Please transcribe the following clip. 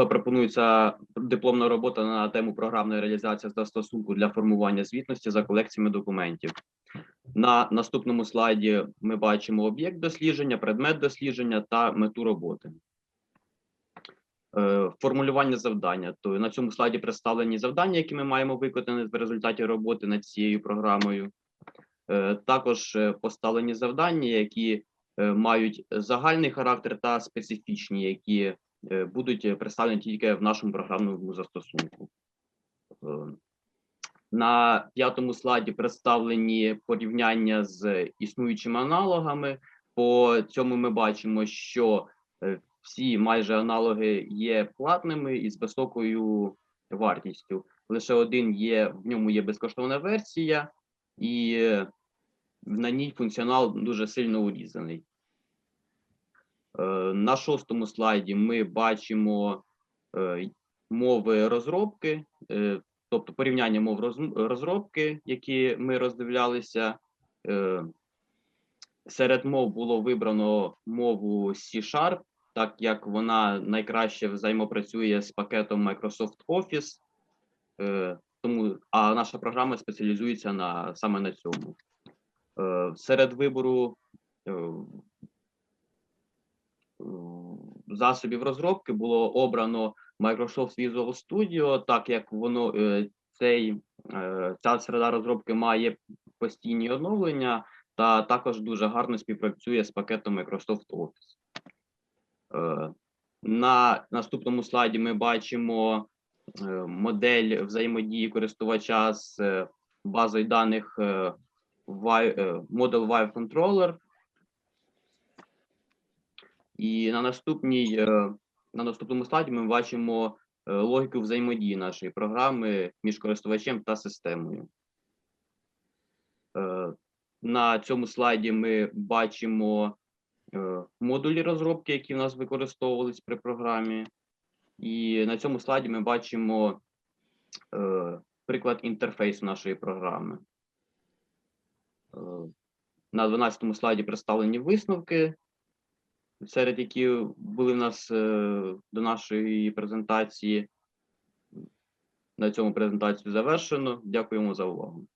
увагою пропонується дипломна робота на тему програмної реалізації застосунку для формування звітності за колекціями документів. На наступному слайді ми бачимо об'єкт дослідження, предмет дослідження та мету роботи. Е, Формулювання завдання. То на цьому слайді представлені завдання, які ми маємо виконати в результаті роботи над цією програмою. Е, Також е, поставлені завдання, які мають загальний характер та специфічні, які будуть е, представлені тільки в нашому програмному застосунку. Е, На п'ятому слайді представлені порівняння з існуючими аналогами. По цьому ми бачимо, що е, всі майже аналоги є платними і з високою вартістю. Лише один є, в ньому є безкоштовна версія, і е, на ній функціонал дуже сильно урізаний. Е, На шостому слайді ми бачимо е, мови розробки, е, тобто порівняння мов розробки, які ми роздивлялися. Серед мов було вибрано мову C-Sharp, так як вона найкраще взаємопрацює з пакетом Microsoft Office. Тому, а наша програма спеціалізується на саме на цьому. Серед вибору засобів розробки було обрано Microsoft Visual Studio, так як воно е, цей, е, ця середа розробки має постійні оновлення та також дуже гарно співпрацює з пакетом Microsoft Office. Е, На наступному слайді ми бачимо модель взаємодії користувача з базою даних Model Wire Controller. І на наступній, е, на наступному слайді ми бачимо е, логіку взаємодії нашої програми між користувачем та системою. Е, На цьому слайді ми бачимо модулі розробки, які в нас використовувались при програмі. І на цьому слайді ми бачимо приклад інтерфейсу нашої програми. На 12 слайді представлені висновки, серед які були в нас е, до нашої презентації. На цьому презентацію завершено. Дякуємо за увагу.